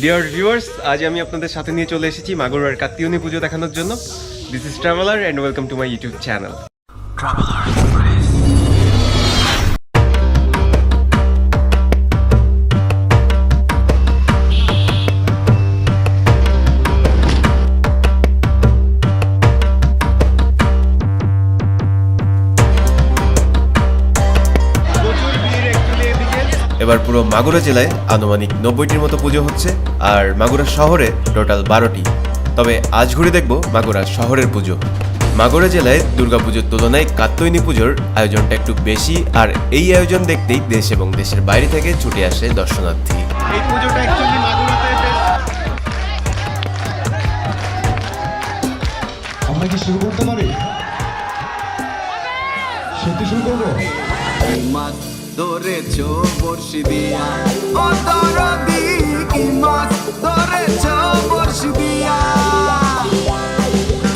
Dear viewers আজ আমি আপনাদের সাথে নিয়ে চলে এসেছি মাগুরার কাত্তিয়নী পুজো দেখানোর জন্য। This is traveller and welcome to my YouTube channel এবার পুরো মাগুরা জেলায় আনুমানিক নব্বইটির মতো পুজো হচ্ছে আর মাগুরা শহরে টোটাল বারোটি। তবে আজ ঘুরে দেখব মাগুরা শহরের পুজো। মাগুরা জেলায় দুর্গাপুজোর তুলনায় কাত্তয়নী পুজোর আয়োজনটা একটু বেশি আর এই আয়োজন দেখতেই দেশ এবং দেশের বাইরে থেকে ছুটে আসে দর্শনার্থী। এই পুজোটা আমরা কি শুরু করতে পারি? সত্যি শুরু করব? ধরেছ বর্ষি দিয়া। ও দরদি কি মাছ ধরেছ বর্ষি দিয়া।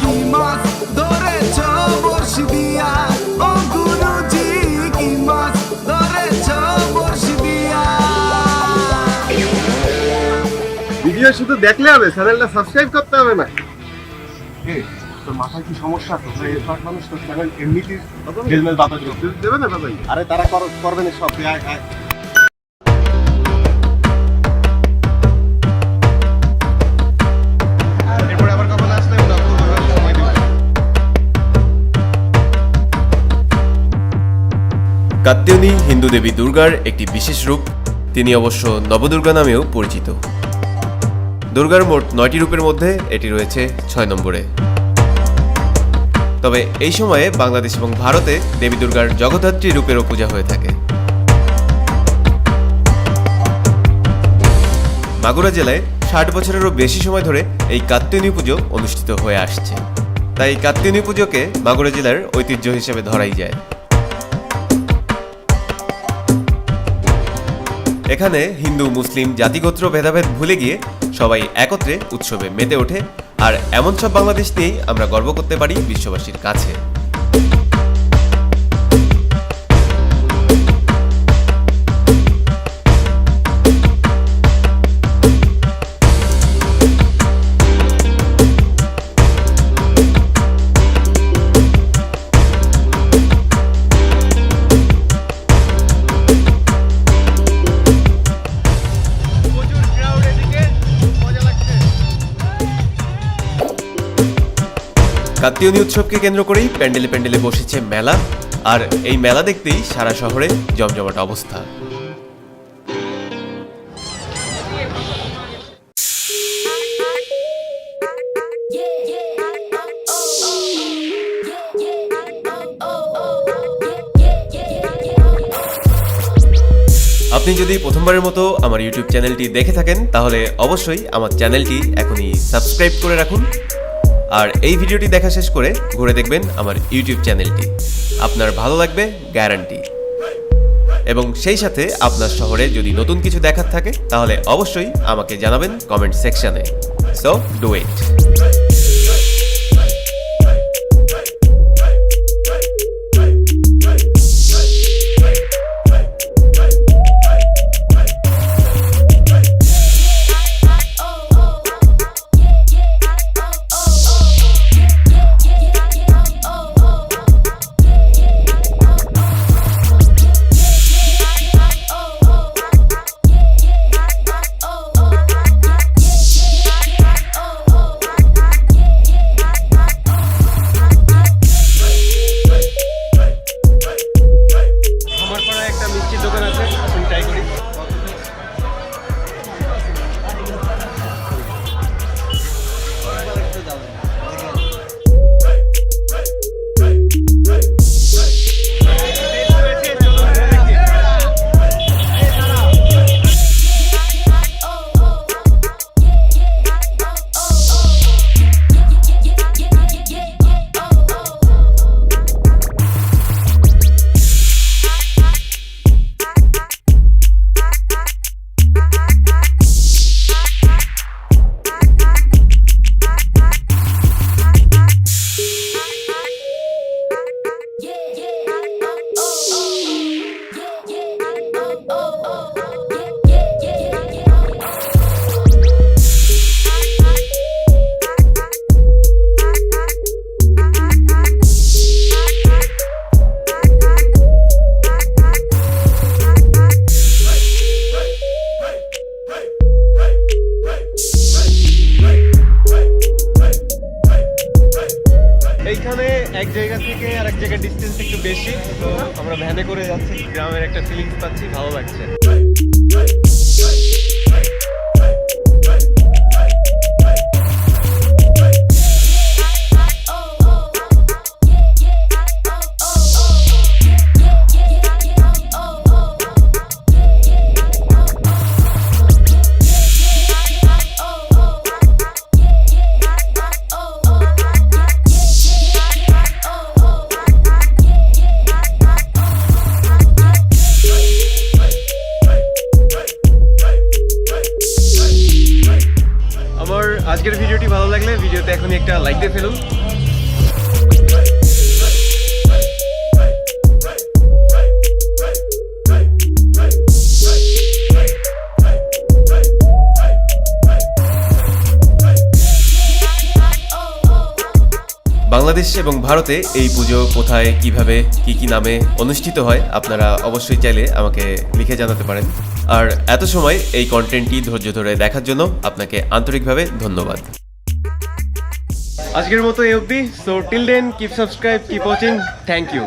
কি মাছ ধরেছ বর্ষি দিয়া। ও গুরুজি কি মাছ ধরেছ বর্ষি দিয়া। ভিডিও শুধু দেখলে হবে চ্যানেলটা সাবস্ক্রাইব করতে হবে না। তোর মাথায় কি সমস্যা? ভাই এসব মানুষ চ্যানেল এমনিতে দেবে না বাবাই আরে তারা করবে না সব আয় আয়। হিন্দু দেবী দুর্গার একটি বিশেষ রূপ তিনি অবশ্য নবদুর্গা নামেও পরিচিত। দুর্গার মোট নয়টি রূপের মধ্যে এটি রয়েছে ছয় নম্বরে। তবে এই সময়ে বাংলাদেশ এবং ভারতে দেবী দুর্গার জগদ্ধাত্রী রূপেরও পূজা হয়ে থাকে। মাগুরা জেলায় ষাট বছরেরও বেশি সময় ধরে এই কাত্তিয়নী পুজো অনুষ্ঠিত হয়ে আসছে। তাই কাত্তিয়নী পুজোকে মাগুরা জেলার ঐতিহ্য হিসেবে ধরাই যায়। এখানে হিন্দু, মুসলিম জাতিগোত্র ভেদাভেদ ভুলে গিয়ে সবাই একত্রে উৎসবে মেতে ওঠে আর এমন সব বাংলাদেশ নিয়েই আমরা গর্ব করতে পারি বিশ্ববাসীর কাছে। কাত্তিয়নী উৎসবকে কেন্দ্র করেই প্যান্ডেলে প্যান্ডেলে বসেছে মেলা। আর এই মেলা দেখতেই সারা শহরে জমজমাট অবস্থা। আপনি যদি প্রথমবারের মতো আমার ইউটিউব চ্যানেলটি দেখে থাকেন, তাহলে অবশ্যই আমার চ্যানেলটি এখনই সাবস্ক্রাইব করে রাখুন। আর এই ভিডিওটি দেখা শেষ করে ঘুরে দেখবেন আমার ইউটিউব চ্যানেলটি। আপনার ভালো লাগবে গ্যারান্টি এবং সেই সাথে আপনার শহরে যদি নতুন কিছু দেখার থাকে, তাহলে অবশ্যই আমাকে জানাবেন কমেন্ট সেকশানে। সো ডু ইট এক জায়গা থেকে আর এক জায়গার ডিস্টেন্স একটু বেশি, তো আমরা ভ্যানে করে যাচ্ছি, গ্রামের একটা ফিলিংস পাচ্ছি, ভালো লাগছে। দিয়ে ফেলুন। বাংলাদেশ এবং ভারতে এই পুজো কোথায়, কীভাবে, কি কি নামে অনুষ্ঠিত হয়, আপনারা অবশ্যই চাইলে আমাকে লিখে জানাতে পারেন। আর এত সময় এই কন্টেন্টটি ধৈর্য ধরে দেখার জন্য আপনাকে আন্তরিকভাবে ধন্যবাদ। আজকের মতো এই অবধি। So till then keep subscribe keep watching thank you